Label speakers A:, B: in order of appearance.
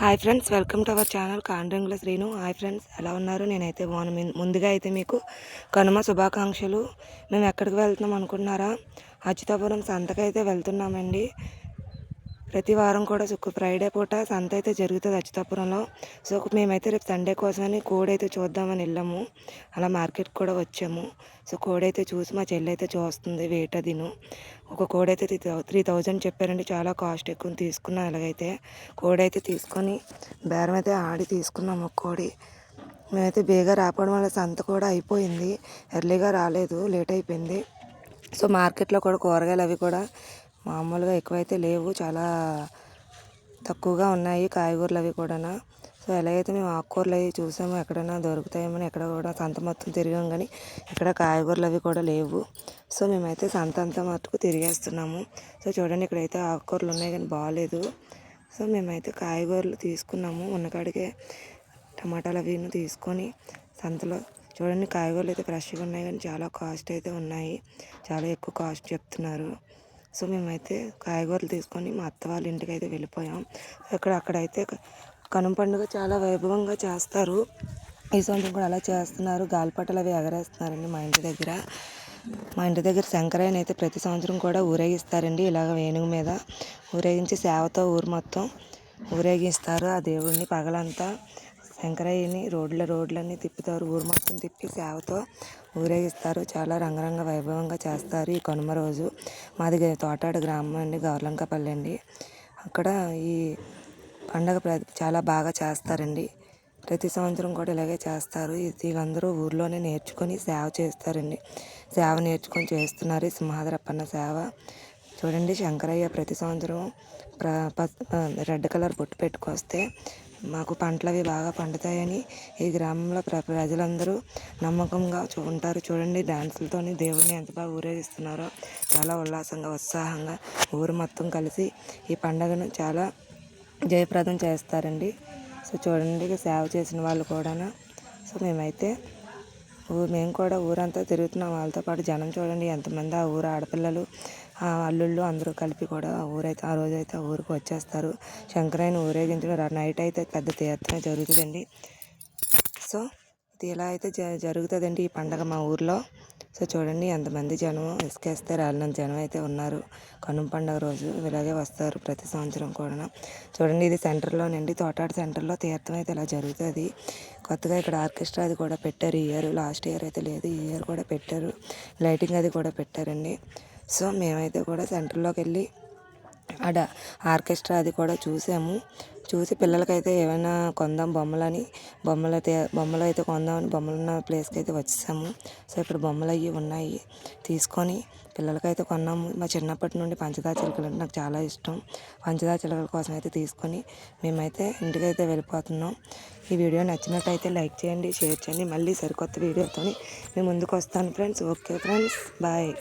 A: Hi friends welcome to our channel Kandrangula Srinu hi friends ఎలా ఉన్నారు? నేనైతే బాగున్నాను ముందుగా అయితే మీకు కనుమ శుభాకాంక్షలు. మేము ఎక్కడికి వెళ్తున్నాం అనుకుంటున్నారా? అచ్యుతాపురం సంతకైతే వెళ్తున్నామండి. ప్రతి వారం కూడా శుక్ర ఫ్రైడే పూట సంత అయితే జరుగుతుంది అచ్యుతాపురంలో. సో మేమైతే రేపు సండే కోసమని కోడి అయితే చూద్దామని వెళ్ళాము. అలా మార్కెట్ కూడా వచ్చాము. సో కోడి అయితే చూసి మా చెల్లి అయితే చూస్తుంది వెయిట్ అదిను ఒక కోడి అయితే త్రీ థౌజండ్ చెప్పారండి చాలా కాస్ట్ ఎక్కువ తీసుకున్నాం ఎలాగైతే కోడి అయితే తీసుకొని బేరం అయితే ఆడి తీసుకున్నాము కోడి. మేమైతే బేగా రావడం వల్ల సంత కూడా అయిపోయింది. ఎర్లీగా రాలేదు లేట్ అయిపోయింది. సో మార్కెట్లో కూడా కూరగాయలు అవి కూడా మామూలుగా ఎక్కువైతే లేవు. చాలా తక్కువగా ఉన్నాయి కాయగూరలు అవి కూడా సో ఎలాగైతే మేము ఆకుకూరలు అవి చూసాము ఎక్కడైనా దొరుకుతాయేమని ఎక్కడ కూడా సంత మొత్తం తిరిగాం కానీ ఇక్కడ కాయగూరలు అవి కూడా లేవు. సో మేమైతే సంత అంతా మటుకు తిరిగేస్తున్నాము. సో చూడండి ఇక్కడైతే ఆకుకూరలు ఉన్నాయి కానీ బాగాలేదు సో మేమైతే కాయగూరలు తీసుకున్నాము ఉన్నకాడికే టమాటాలు అవి తీసుకొని సంతలో చూడండి కాయగూరలు అయితే ఫ్రెష్గా ఉన్నాయి కానీ చాలా కాస్ట్ అయితే ఉన్నాయి. చాలా ఎక్కువ కాస్ట్ చెప్తున్నారు. సో మేమైతే కాయగూరలు తీసుకొని మా అత్త వాళ్ళ ఇంటికి అయితే వెళ్ళిపోయాం. అక్కడ అక్కడైతే కనుమ పండుగ చాలా వైభవంగా చేస్తారు. ఈ సంవత్సరం కూడా అలా చేస్తున్నారు. గాలిపటలు అవి ఎగరేస్తున్నారండి మా ఇంటి దగ్గర. మా ఇంటి దగ్గర శంకరాయన అయితే ప్రతి సంవత్సరం కూడా ఊరేగిస్తారండి. ఇలాగ వేణుగు మీద ఊరేగించి సేవతో ఊరు మొత్తం ఊరేగిస్తారు. ఆ దేవుడిని పగలంతా శంకరయ్యని రోడ్ల రోడ్లన్నీ తిప్పుతారు. ఊరు మొత్తం తిప్పి సేవతో ఊరేగిస్తారు. చాలా రంగరంగ వైభవంగా చేస్తారు ఈ కనుమ రోజు. మాది తోటాడు గ్రామం అండి గౌర్లంకపల్లి అండి. అక్కడ ఈ పండగ ప్ర- చాలా బాగా చేస్తారండి. ప్రతి సంవత్సరం కూడా ఇలాగే చేస్తారు. ఇది వీళ్ళందరూ ఊర్లోనే నేర్చుకొని సేవ చేస్తారండి. సేవ నేర్చుకొని చేస్తున్నారు ఈ సింహాద్రప్పన్న సేవ. చూడండి శంకరయ్య ప్రతి సంవత్సరం ప్ర రెడ్ కలర్ బొట్టు పెట్టుకొస్తే మాకు పంటలు అవి బాగా పండుతాయని ఈ గ్రామంలో ప్ర ప్రజలందరూ నమ్మకంగా చూ ఉంటారు. చూడండి డ్యాన్సులతోని దేవుడిని ఎంత బాగా ఊరేగిస్తున్నారో. చాలా ఉల్లాసంగా ఉత్సాహంగా ఊరు మొత్తం కలిసి ఈ పండుగను చాలా జయప్రదం చేస్తారండి. సో చూడండి సేవ చేసిన వాళ్ళు కూడా సో మేమైతే మేము కూడా ఊరంతా తిరుగుతున్నాం. వాళ్ళతో పాటు జనం చూడండి ఎంతమంది ఆ ఊరు ఆడపిల్లలు ఆ అల్లుళ్ళు అందరూ కలిపి కూడా ఆ ఊరైతే ఆ రోజైతే ఆ ఊరికి వచ్చేస్తారు. శంకరాయన ఊరేగించడం నైట్ అయితే పెద్ద తీర్థమే జరుగుతుందండి. సో ఇది ఇలా అయితే జ జరుగుతుందండి ఈ పండగ మా ఊర్లో. సో చూడండి ఎంతమంది జనం ఇసుకేస్తే రాలినంత జనం అయితే ఉన్నారు. కనుమ పండగ రోజు ఇలాగే వస్తారు ప్రతి సంవత్సరం కూడా చూడండి ఇది సెంటర్లోనండి. తోటాడు సెంటర్లో తీర్థం అయితే ఇలా జరుగుతుంది. కొత్తగా ఇక్కడ ఆర్కెస్ట్రా అది కూడా పెట్టారు ఈ ఇయర్. లాస్ట్ ఇయర్ అయితే లేదు ఈ ఇయర్ కూడా పెట్టారు. లైటింగ్ అది కూడా పెట్టారండి. సో మేమైతే కూడా సెంటర్లోకి వెళ్ళి ఆడ ఆర్కెస్ట్రా అది కూడా చూసాము. చూసి పిల్లలకైతే ఏమైనా కొందాం బొమ్మలని బొమ్మలు అయితే బొమ్మలు అయితే కొందామని బొమ్మలు ఉన్న ప్లేస్కి అయితే వచ్చేసాము. సో ఇక్కడ బొమ్మలు అవి ఉన్నాయి. తీసుకొని పిల్లలకైతే కొన్నాము. మా చిన్నప్పటి నుండి పంచదార చిలుకలు అంటే నాకు చాలా ఇష్టం. పంచదార చిలుకల కోసం అయితే తీసుకొని మేమైతే ఇంటికైతే వెళ్ళిపోతున్నాం. ఈ వీడియో నచ్చినట్టయితే లైక్ చేయండి షేర్ చేయండి. మళ్ళీ సరికొత్త వీడియోతో మేము ముందుకు వస్తాను ఫ్రెండ్స్. Okay friends. బాయ్.